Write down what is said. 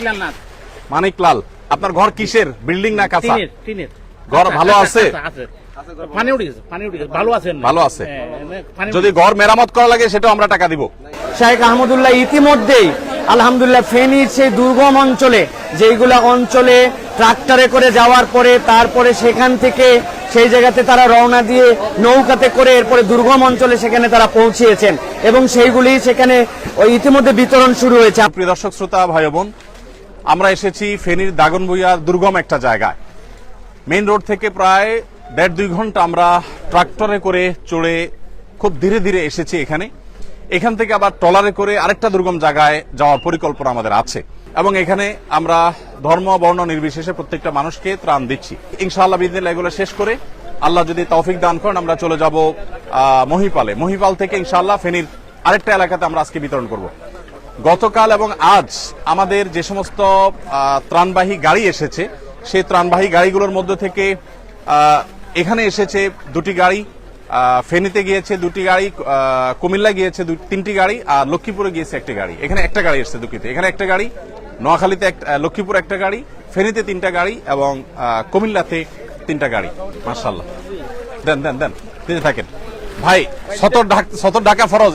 মানিকলাল নাথ মানিকলাল আপনার ঘর কিসের? বিল্ডিং না কাঁচা? টিনের টিনের। ঘর আচ্ছা, ভালো আচ্ছা, আছে? আচ্ছা, পানি উঠে গেছে পানি উঠে গেছে। ভালো আছেন ভালো আছে। যদি ঘর মেরামত করা লাগে সেটাও আমরা টাকা দিব। শেখ আহমদুল্লাহ ইতিমধ্যেই আলহামদুলিল্লাহ ফেনীর সেই দুর্গম অঞ্চলে। যেইগুলা অঞ্চলে ট্রাক্টরে করে যাওয়ার পরে তারপরে সেখান থেকে সেই জায়গাতে তারা রওনা দিয়ে নৌকাতে করে এরপরে দুর্গম অঞ্চলে সেখানে তারা পৌঁছিয়েছেন। এবং সেইগুলি সেখানে ওই ইতিমধ্যে বিতরণ শুরু হয়েছে। প্রিয় দর্শক শ্রোতা ভাই বোন আমরা এসেছি ফেনীর দাগনভূঞার দুর্গম একটা জায়গায়। মেইন রোড থেকে প্রায় দেড় দুই ঘণ্টা আমরা ট্রাক্টরে করে চড়ে খুব ধীরে ধীরে এসেছি এখানে। এখান থেকে আবার ট্রলারে করে আরেকটা দুর্গম জায়গায় যাওয়ার পরিকল্পনা আমাদের আছে এবং এখানে আমরা ধর্ম, বর্ণ নির্বিশেষে প্রত্যেকটা মানুষকে ত্রাণ দিচ্ছি। ইনশাআল্লাহ বিদিন এগুলো শেষ করে আল্লাহ যদি তৌফিক দান করেন, আমরা চলে যাব মহিপালে। মহিপাল থেকে ইনশাআল্লাহ ফেনীর আরেকটা এলাকাতে আমরা আজকে বিতরণ করব। গতকাল এবং আজ আমাদের যে সমস্ত ত্রাণবাহী গাড়ি এসেছে, সেই ত্রাণবাহী গাড়িগুলোর মধ্যে থেকে এখানে এসেছে দুটি গাড়ি ফেনীতে গিয়েছে দুটি গাড়ি কুমিল্লা গিয়েছে তিনটি গাড়ি, আর লক্ষ্মীপুরে গিয়েছে একটি গাড়ি। এখানে একটা গাড়ি এসেছে দুঃখিত এখানে একটা গাড়ি, নোয়াখালীতে একটা লক্ষ্মীপুর একটা গাড়ি, ফেনীতে তিনটা গাড়ি এবং কুমিল্লাতে তিনটা গাড়ি। মার্শাল্লাহ দেন দেন দেন দিতে থাকেন। ভাই, সতর ঢাক- সতর ঢাকা ফরজ।